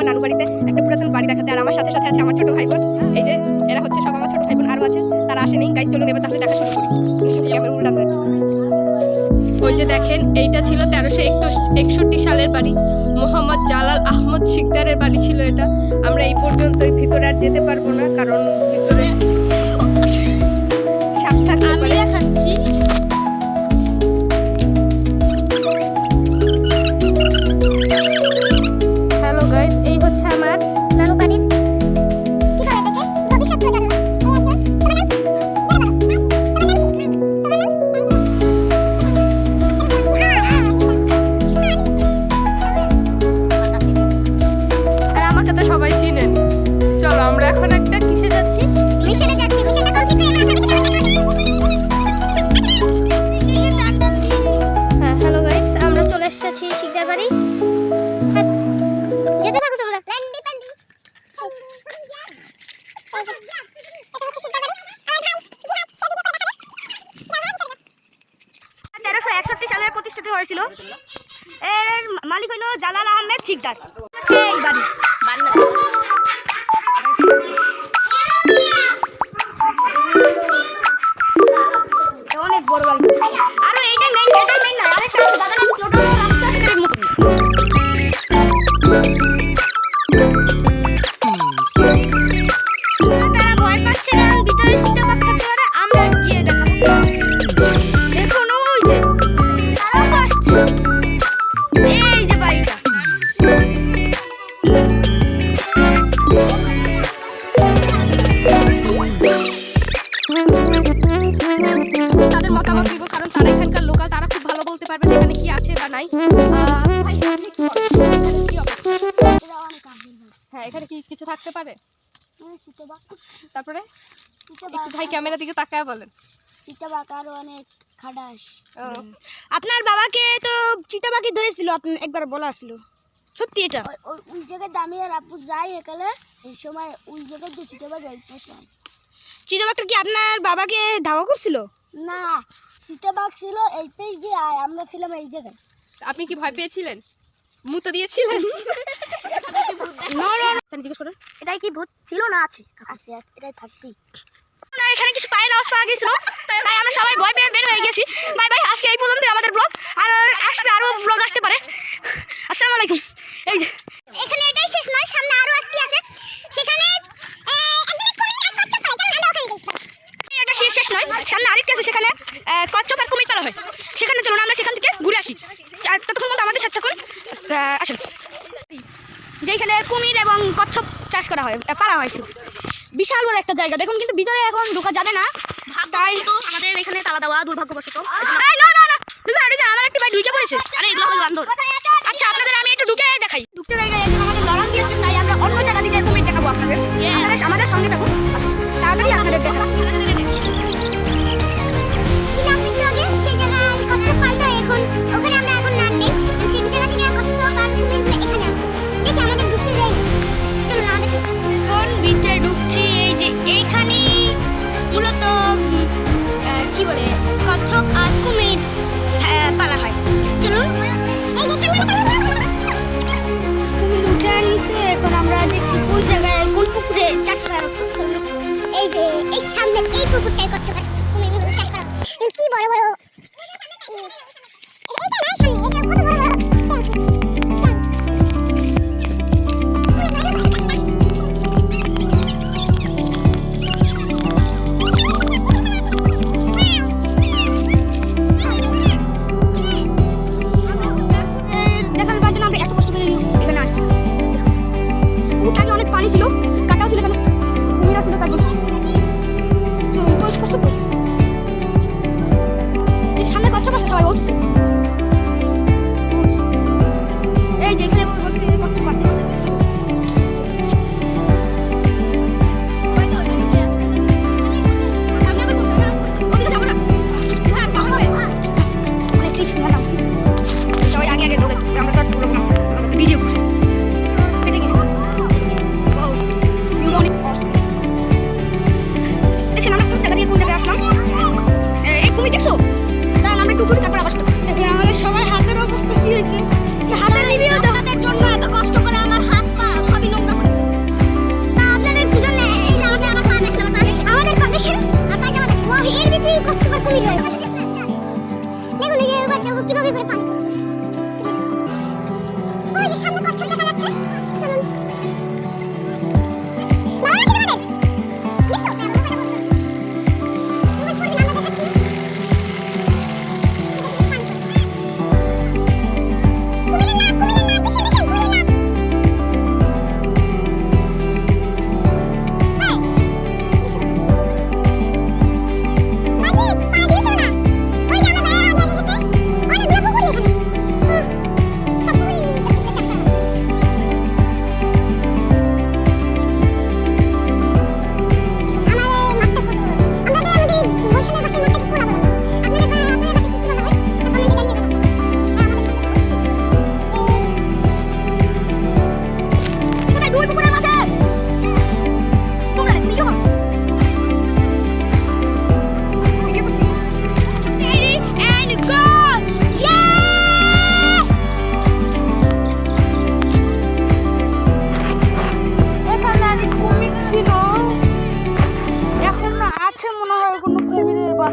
আমার নানু বাড়িতে একটা পুরাতন বাড়ি দেখাতে, আর আমার সাথে সাথে আছে আমার ছোট ভাই বোন এই যে, এরা হচ্ছে সব আমার ছোট ভাই বোন আরও আছে, তারা আসেনি। গাইজ চলুন এবার তাহলে দেখা শুরু করি। ওই যে দেখেন, এইটা ছিল তেরোশো একষট্টি সালের বাড়ি। মোহাম্মদ জালাল আহমদ শিকদারের বাড়ি ছিল এটা। আমরা এই পর্যন্তই, ভিতরে আর যেতে পারব না, কারণ ভিতরে একষট্টি সালে প্রতিষ্ঠিত হয়েছিল। এর মালিক হইল জালাল আহমেদ ঠিকদার। অনেক বাড়ি। এখানে কি আছে বা নাই? হ্যাঁ এখানে কি কিছু থাকতে পারে? তারপরে? একটু ভাই ক্যামেরা দিকে তাকায় বলেন। চিতাবাঘ আরও অনেক খাডাস আপনার বাবাকে তো চিতাবাঘি ধরেছিল আপনি একবার বলা ছিল। সত্যি এটা? ওই- জায়গায় দামি আর আপু যাই একালে এই সময় ওই জায়গায় যে চিতাবাঘ এই সময় চিতাবাঘটা কি আপনার বাবাকে ধাওয়া করছিল? না চিতাবাঘ ছিল এই পেজ দিয়ে আর আমরা ছিলাম এই জায়গায়। আপনি কি ভয় পেয়েছিলেন? মুতো দিয়েছিলেন? জিজ্ঞেস করুন। এটাই কি ভূত ছিল না আছে? আছে এটাই থাকবেই না এখানে কিছু পায়ের আওয়াজ পাওয়া গেছিল তাই আমরা সবাই ভয় পেয়ে বের হয়ে গেছি। বাই বাই আজকে এই পর্যন্ত আমাদের ব্লগ আর আসবে আরও ব্লগ আসতে পারে। আসসালামু আলাইকুম। এই যে। এখানে এটাই শেষ নয় সামনে আরও একটি আছে। সেখানে এটা শেষ শেষ নয়। সামনে আরেকটি আছে সেখানে। কচ্ছপ আর কুমির পালা হয়। সেখানে চলুন আমরা সেখান থেকে ঘুরে আসি। আর ততক্ষণ মতো আমাদের সাথে থাকুন আসুন। যেখানে কুমির এবং কচ্ছপ চাষ করা হয় পালা হয় শুধু। বিশাল বড় একটা জায়গা। দেখুন কিন্তু ভিতরে এখন ঢোকা যাবে না। তাই আমাদের এখানে তালা দেওয়া দুর্ভাগ্যবশত। না না না। আমার একটি ভাই ঢুকে পড়েছে। আরে এগুলো হলো বান্দর। আচ্ছা আপনাদের আমি একটু ঢুকে দেখাই। ঢুকতে জায়গায় এখন আমাদের লড়ান দিয়েছে তাই আমরা অন্য জায়গা থেকে কুমির দেখাবো আপনাদের। আপনাদের আমাদের সঙ্গে থাকুন। তাড়াতাড়ি আপনাদের দেখাচ্ছি। কুমির এখন আমরা দেখছি কোন জায়গায়, কোন পুকুরে চাষ করা এই যে, এই সামনে এই পুকুরটাই করছে কুমিরগুলো কি বড় বড় সবাই বলছে। এই যে এখানে বলছে করছ পাশে হ্যাঁ, সবাই আগে আগে দৌড়াচ্ছি। আমরা তো Tschüssi.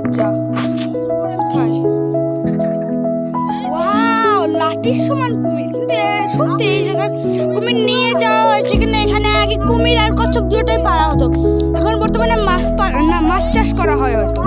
বাচ্চা ওয়াও লাঠির সমান কুমির। কিন্তু সত্যি এই জায়গায় কুমির নিয়ে যাওয়া হয়েছে কিন্তু এখানে? আগে কুমির আর কচ্ছপ দুটোই পালা হতো। এখন বর্তমানে মাছ না, মাছ চাষ করা হয় হয়তো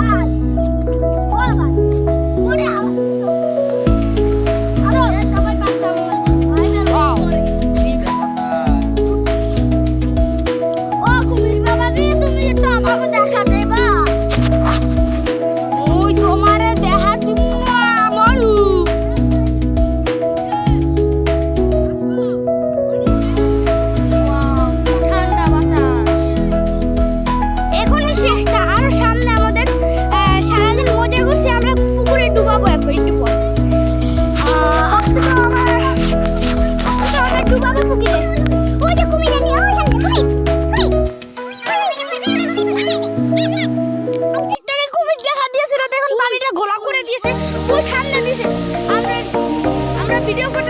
আমরা ভিডিও